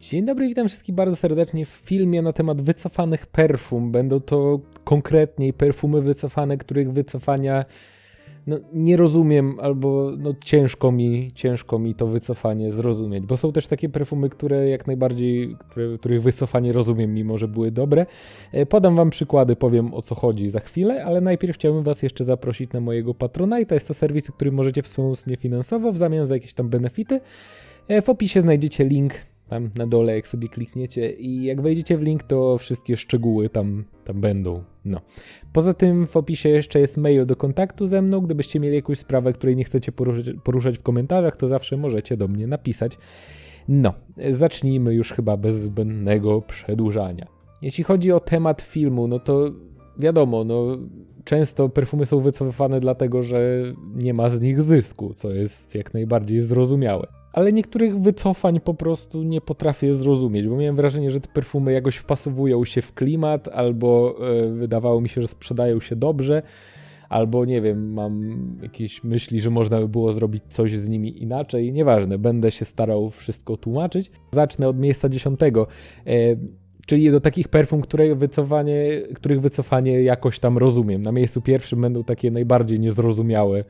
Dzień dobry, witam wszystkich bardzo serdecznie w filmie na temat wycofanych perfum. Będą to konkretniej perfumy wycofane, których wycofania no, nie rozumiem, albo no, ciężko, mi, ciężko mi to wycofanie zrozumieć, bo są też takie perfumy, które jak najbardziej, które, których wycofanie rozumiem, mimo że były dobre. E, podam wam przykłady, powiem o co chodzi za chwilę, ale najpierw chciałbym was jeszcze zaprosić na mojego patrona i to jest to serwis, który możecie wspomóc mnie finansowo w zamian za jakieś tam benefity. E, w opisie znajdziecie link tam na dole, jak sobie klikniecie i jak wejdziecie w link, to wszystkie szczegóły tam, tam będą. No. Poza tym w opisie jeszcze jest mail do kontaktu ze mną. Gdybyście mieli jakąś sprawę, której nie chcecie poruszać, poruszać w komentarzach, to zawsze możecie do mnie napisać. No, zacznijmy już chyba bez zbędnego przedłużania. Jeśli chodzi o temat filmu, no to wiadomo, no często perfumy są wycofywane dlatego, że nie ma z nich zysku, co jest jak najbardziej zrozumiałe ale niektórych wycofań po prostu nie potrafię zrozumieć, bo miałem wrażenie, że te perfumy jakoś wpasowują się w klimat, albo e, wydawało mi się, że sprzedają się dobrze, albo nie wiem, mam jakieś myśli, że można by było zrobić coś z nimi inaczej. Nieważne, będę się starał wszystko tłumaczyć. Zacznę od miejsca dziesiątego. E, czyli do takich perfum, które wycofanie, których wycofanie jakoś tam rozumiem. Na miejscu pierwszym będą takie najbardziej niezrozumiałe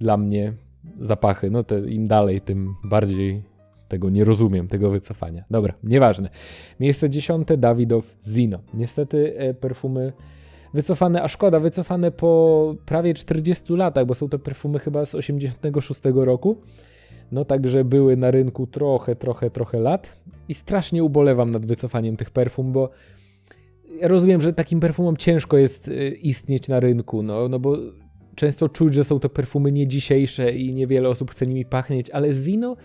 dla mnie zapachy. No to im dalej, tym bardziej tego nie rozumiem, tego wycofania. Dobra, nieważne. Miejsce dziesiąte, Dawidow Zino. Niestety e, perfumy wycofane, a szkoda, wycofane po prawie 40 latach, bo są to perfumy chyba z 86 roku. No także były na rynku trochę, trochę, trochę lat i strasznie ubolewam nad wycofaniem tych perfum, bo ja rozumiem, że takim perfumom ciężko jest e, istnieć na rynku, no, no bo często czuć, że są to perfumy nie dzisiejsze i niewiele osób chce nimi pachnieć, ale Zino,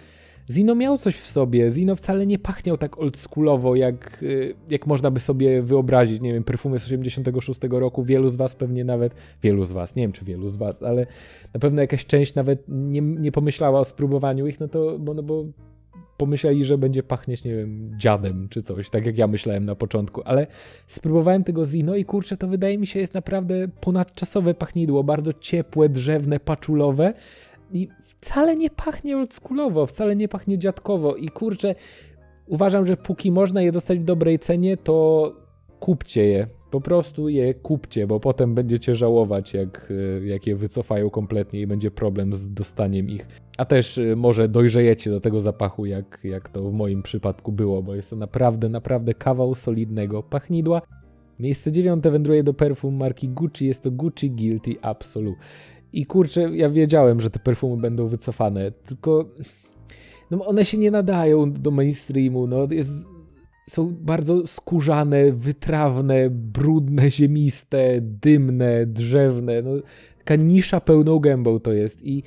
Zino miał coś w sobie. Zino wcale nie pachniał tak oldschoolowo, jak, y, jak można by sobie wyobrazić. Nie wiem, perfumy z 86 roku, wielu z was pewnie nawet, wielu z was, nie wiem czy wielu z was, ale na pewno jakaś część nawet nie, nie pomyślała o spróbowaniu ich, no to, bo, no bo pomyśleli, że będzie pachnieć, nie wiem, dziadem czy coś, tak jak ja myślałem na początku, ale spróbowałem tego Zino i kurczę, to wydaje mi się jest naprawdę ponadczasowe pachnidło, bardzo ciepłe, drzewne, paczulowe i wcale nie pachnie oldschoolowo, wcale nie pachnie dziadkowo i kurczę, uważam, że póki można je dostać w dobrej cenie, to kupcie je, po prostu je kupcie, bo potem będziecie żałować, jak, e, jak je wycofają kompletnie i będzie problem z dostaniem ich. A też e, może dojrzejecie do tego zapachu, jak, jak to w moim przypadku było, bo jest to naprawdę, naprawdę kawał solidnego pachnidła. Miejsce dziewiąte wędruje do perfum marki Gucci, jest to Gucci Guilty Absolute. I kurczę, ja wiedziałem, że te perfumy będą wycofane, tylko no one się nie nadają do mainstreamu, no jest są bardzo skórzane, wytrawne, brudne, ziemiste, dymne, drzewne. No, taka nisza pełną gębą to jest. I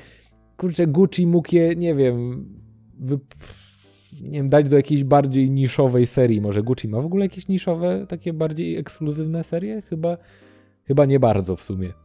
kurczę, Gucci mógł je, nie wiem, nie wiem, dać do jakiejś bardziej niszowej serii. Może Gucci ma w ogóle jakieś niszowe, takie bardziej ekskluzywne serie? Chyba, chyba nie bardzo w sumie.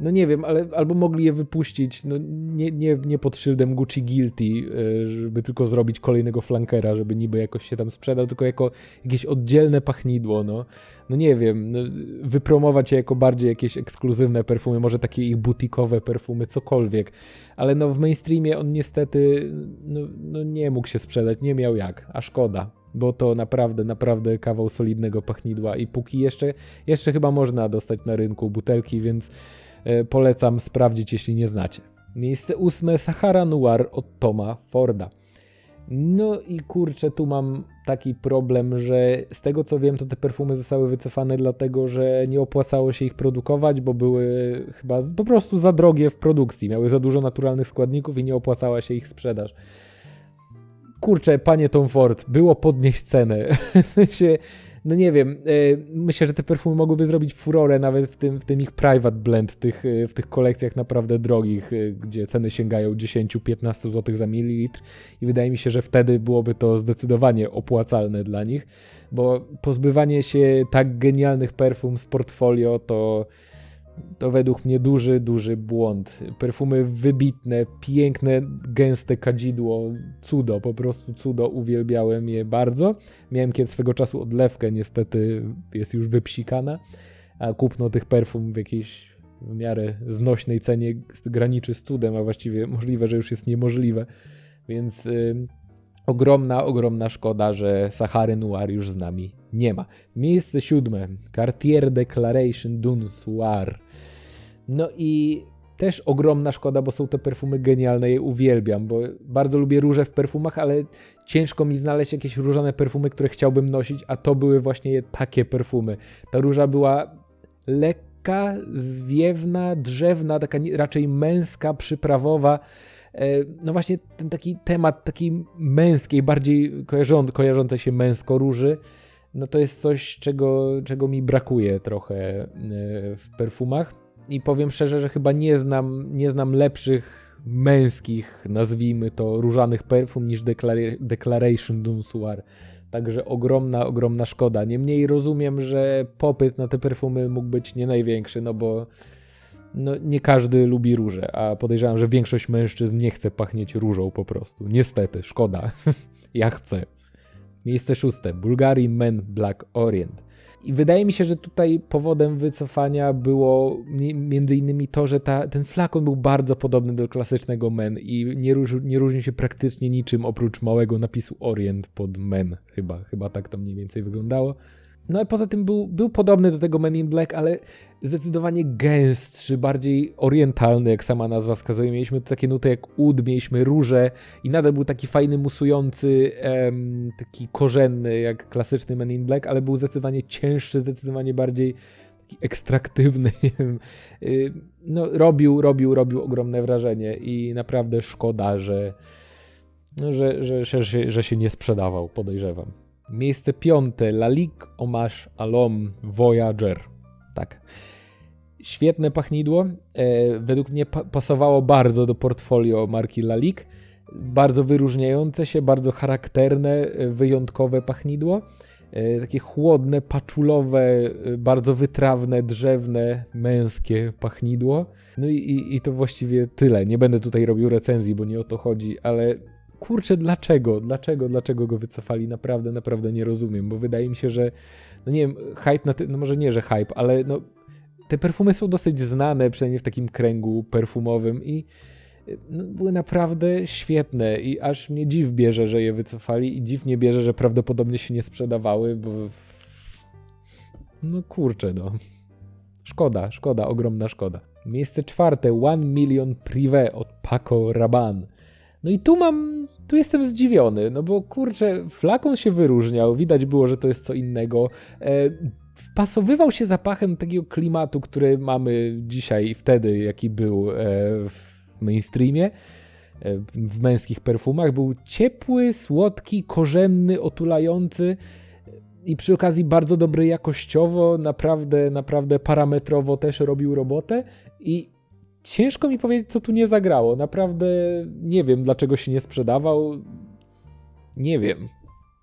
No nie wiem, ale albo mogli je wypuścić no nie, nie, nie pod szyldem Gucci Guilty, e, żeby tylko zrobić kolejnego flankera, żeby niby jakoś się tam sprzedał, tylko jako jakieś oddzielne pachnidło, no. No nie wiem, no, wypromować je jako bardziej jakieś ekskluzywne perfumy, może takie ich butikowe perfumy, cokolwiek. Ale no w mainstreamie on niestety no, no nie mógł się sprzedać, nie miał jak, a szkoda bo to naprawdę, naprawdę kawał solidnego pachnidła i póki jeszcze, jeszcze chyba można dostać na rynku butelki, więc polecam sprawdzić, jeśli nie znacie. Miejsce ósme Sahara Noir od Toma Forda. No i kurczę, tu mam taki problem, że z tego co wiem, to te perfumy zostały wycofane dlatego, że nie opłacało się ich produkować, bo były chyba po prostu za drogie w produkcji. Miały za dużo naturalnych składników i nie opłacała się ich sprzedaż. Kurczę, panie Tom Ford, było podnieść cenę. no nie wiem, e, myślę, że te perfumy mogłyby zrobić furorę nawet w tym, w tym ich private blend, w tych, e, w tych kolekcjach naprawdę drogich, e, gdzie ceny sięgają 10-15 zł za mililitr i wydaje mi się, że wtedy byłoby to zdecydowanie opłacalne dla nich, bo pozbywanie się tak genialnych perfum z portfolio to to według mnie duży, duży błąd. Perfumy wybitne, piękne, gęste kadzidło, cudo, po prostu cudo, uwielbiałem je bardzo. Miałem kiedy swego czasu odlewkę, niestety jest już wypsikana, a kupno tych perfum w jakiejś w miarę znośnej cenie graniczy z cudem, a właściwie możliwe, że już jest niemożliwe, więc... Yy, ogromna, ogromna szkoda, że Sahary Noir już z nami nie ma. Miejsce siódme. Cartier Declaration Dun Soir. No i też ogromna szkoda, bo są te perfumy genialne, je uwielbiam, bo bardzo lubię róże w perfumach, ale ciężko mi znaleźć jakieś różane perfumy, które chciałbym nosić, a to były właśnie takie perfumy. Ta róża była lekka, zwiewna, drzewna, taka raczej męska, przyprawowa. E, no właśnie ten taki temat takiej męskiej, bardziej kojarzą, kojarzącej się męsko róży, no to jest coś, czego, czego mi brakuje trochę e, w perfumach i powiem szczerze, że chyba nie znam, nie znam lepszych męskich, nazwijmy to, różanych perfum niż Declaration Dun Soir. Także ogromna, ogromna szkoda. Niemniej rozumiem, że popyt na te perfumy mógł być nie największy, no bo no, nie każdy lubi róże, a podejrzewam, że większość mężczyzn nie chce pachnieć różą po prostu. Niestety, szkoda. ja chcę. Miejsce szóste. Bulgari Men Black Orient. I wydaje mi się, że tutaj powodem wycofania było między innymi to, że ta, ten flakon był bardzo podobny do klasycznego Men i nie, róż, nie różni się praktycznie niczym oprócz małego napisu Orient pod Men. Chyba, chyba tak to mniej więcej wyglądało. No i poza tym był, był podobny do tego Men in Black, ale zdecydowanie gęstszy, bardziej orientalny, jak sama nazwa wskazuje. Mieliśmy tu takie nuty jak ud, mieliśmy róże i nadal był taki fajny, musujący, em, taki korzenny, jak klasyczny Men in Black, ale był zdecydowanie cięższy, zdecydowanie bardziej taki ekstraktywny, nie wiem. Y, no, robił, robił, robił ogromne wrażenie i naprawdę szkoda, że, no, że, że, że, że się nie sprzedawał, podejrzewam. Miejsce piąte, La Ligue l'Homme Voyager. Tak. Świetne pachnidło. E, według mnie pa pasowało bardzo do portfolio marki Lalik. Bardzo wyróżniające się, bardzo charakterne, e, wyjątkowe pachnidło. E, takie chłodne, paczulowe, e, bardzo wytrawne, drzewne, męskie pachnidło. No i, i, i to właściwie tyle. Nie będę tutaj robił recenzji, bo nie o to chodzi, ale kurczę, dlaczego? Dlaczego? Dlaczego go wycofali? Naprawdę, naprawdę nie rozumiem, bo wydaje mi się, że no nie wiem, hype na tym, no może nie, że hype, ale no te perfumy są dosyć znane, przynajmniej w takim kręgu perfumowym i no, były naprawdę świetne i aż mnie dziw bierze, że je wycofali i dziw nie bierze, że prawdopodobnie się nie sprzedawały, bo no kurczę no. Szkoda, szkoda, ogromna szkoda. Miejsce czwarte, One Million Privé od Paco Rabanne. No i tu mam, tu jestem zdziwiony, no bo kurczę, flakon się wyróżniał, widać było, że to jest co innego. E, wpasowywał się zapachem takiego klimatu, który mamy dzisiaj, wtedy, jaki był e, w mainstreamie, e, w męskich perfumach. Był ciepły, słodki, korzenny, otulający i przy okazji bardzo dobry jakościowo, naprawdę, naprawdę parametrowo też robił robotę i ciężko mi powiedzieć, co tu nie zagrało. Naprawdę nie wiem, dlaczego się nie sprzedawał. Nie wiem.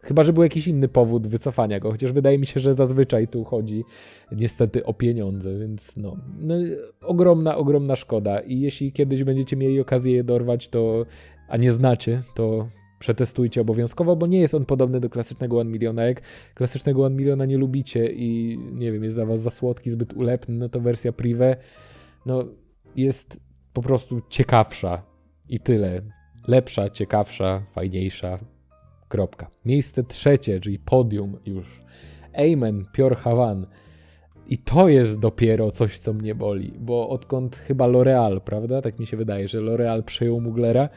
Chyba, że był jakiś inny powód wycofania go, chociaż wydaje mi się, że zazwyczaj tu chodzi niestety o pieniądze, więc no, no ogromna, ogromna szkoda. I jeśli kiedyś będziecie mieli okazję je dorwać, to, a nie znacie, to przetestujcie obowiązkowo, bo nie jest on podobny do klasycznego One Miliona. Jak klasycznego One Miliona nie lubicie i nie wiem, jest dla was za słodki, zbyt ulepny, no to wersja Prive, no jest po prostu ciekawsza i tyle. Lepsza, ciekawsza, fajniejsza. Kropka. Miejsce trzecie, czyli podium już. Amen, Pior Havan. I to jest dopiero coś, co mnie boli, bo odkąd chyba L'Oreal, prawda? Tak mi się wydaje, że L'Oreal przejął Muglera,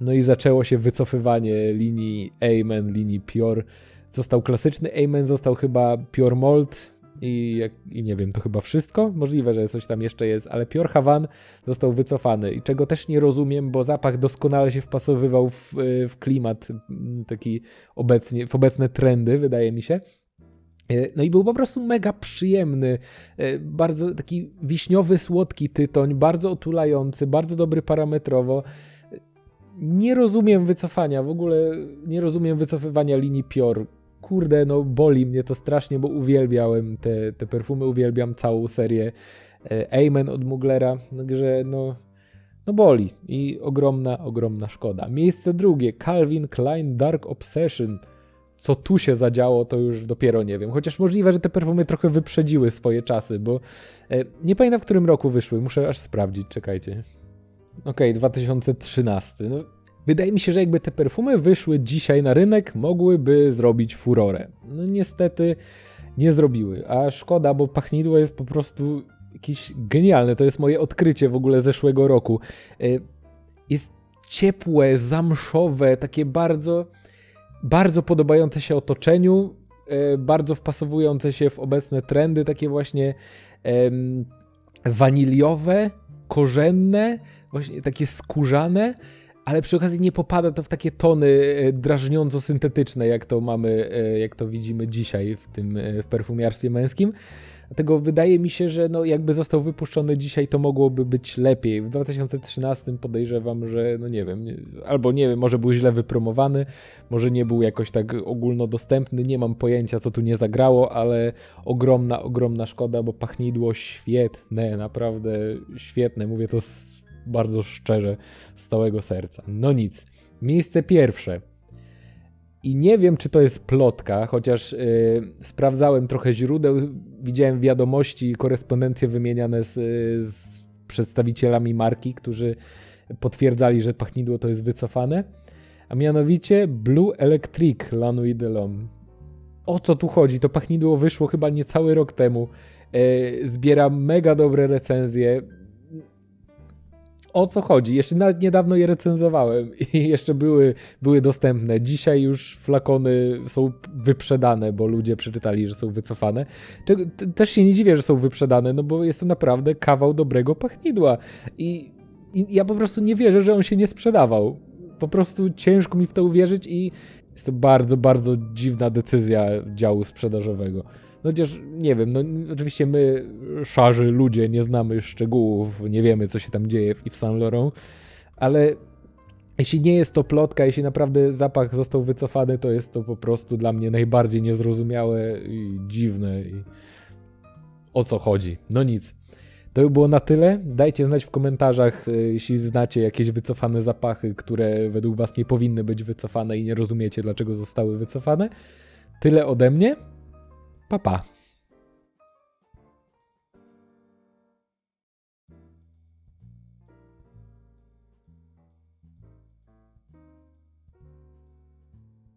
no i zaczęło się wycofywanie linii Amen, linii Pior. Został klasyczny Amen, został chyba Pure Mold, i, I, nie wiem, to chyba wszystko. Możliwe, że coś tam jeszcze jest, ale Pior Havan został wycofany i czego też nie rozumiem, bo zapach doskonale się wpasowywał w, w klimat taki obecnie, w obecne trendy, wydaje mi się. E, no i był po prostu mega przyjemny, e, bardzo taki wiśniowy, słodki tytoń, bardzo otulający, bardzo dobry parametrowo. Nie rozumiem wycofania, w ogóle nie rozumiem wycofywania linii Pior kurde, no boli mnie to strasznie, bo uwielbiałem te, te perfumy, uwielbiam całą serię e, Amen od Muglera, także no, no boli i ogromna, ogromna szkoda. Miejsce drugie, Calvin Klein Dark Obsession. Co tu się zadziało, to już dopiero nie wiem. Chociaż możliwe, że te perfumy trochę wyprzedziły swoje czasy, bo e, nie pamiętam w którym roku wyszły. Muszę aż sprawdzić, czekajcie. Okej, okay, 2013. No, Wydaje mi się, że jakby te perfumy wyszły dzisiaj na rynek, mogłyby zrobić furorę. No niestety nie zrobiły, a szkoda, bo pachnidło jest po prostu jakieś genialne. To jest moje odkrycie w ogóle zeszłego roku. E, Jest ciepłe, zamszowe, takie bardzo, bardzo podobające się otoczeniu, e, bardzo wpasowujące się w obecne trendy, takie właśnie waniliowe, korzenne, właśnie takie skórzane, ale przy okazji nie popada to w takie tony e, drażniąco syntetyczne, jak to mamy, e, jak to widzimy dzisiaj w tym e, w perfumiarstwie męskim. Dlatego wydaje mi się, że no jakby został wypuszczony dzisiaj, to mogłoby być lepiej. W 2013 podejrzewam, że no nie wiem, albo nie wiem, może był źle wypromowany, może nie był jakoś tak ogólnodostępny, nie mam pojęcia, co tu nie zagrało, ale ogromna, ogromna szkoda, bo pachnidło świetne, naprawdę świetne. Mówię to z, bardzo szczerze, z całego serca. No nic. Miejsce pierwsze. I nie wiem, czy to jest plotka, chociaż y, sprawdzałem trochę źródeł, widziałem wiadomości i korespondencje wymieniane z, z przedstawicielami marki, którzy potwierdzali, że pachnidło to jest wycofane. A mianowicie Blue Electric La Nuit de l'Homme. O co tu chodzi? To pachnidło wyszło chyba niecały rok temu. E, zbiera mega dobre recenzje. O co chodzi? Jeszcze nawet niedawno je recenzowałem i jeszcze były, były dostępne. Dzisiaj już flakony są wyprzedane, bo ludzie przeczytali, że są wycofane. Też się nie dziwię, że są wyprzedane, no bo jest to naprawdę kawał dobrego pachnidła. I, I ja po prostu nie wierzę, że on się nie sprzedawał. Po prostu ciężko mi w to uwierzyć i jest to bardzo, bardzo dziwna decyzja działu sprzedażowego. No chociaż nie wiem, no oczywiście my, szarzy ludzie, nie znamy szczegółów, nie wiemy, co się tam dzieje w Yves Saint Laurent, ale jeśli nie jest to plotka, jeśli naprawdę zapach został wycofany, to jest to po prostu dla mnie najbardziej niezrozumiałe i dziwne. I o co chodzi? No nic. To by było na tyle. Dajcie znać w komentarzach, y, jeśli znacie jakieś wycofane zapachy, które według Was nie powinny być wycofane i nie rozumiecie, dlaczego zostały wycofane. Tyle ode mnie. Pa, pa.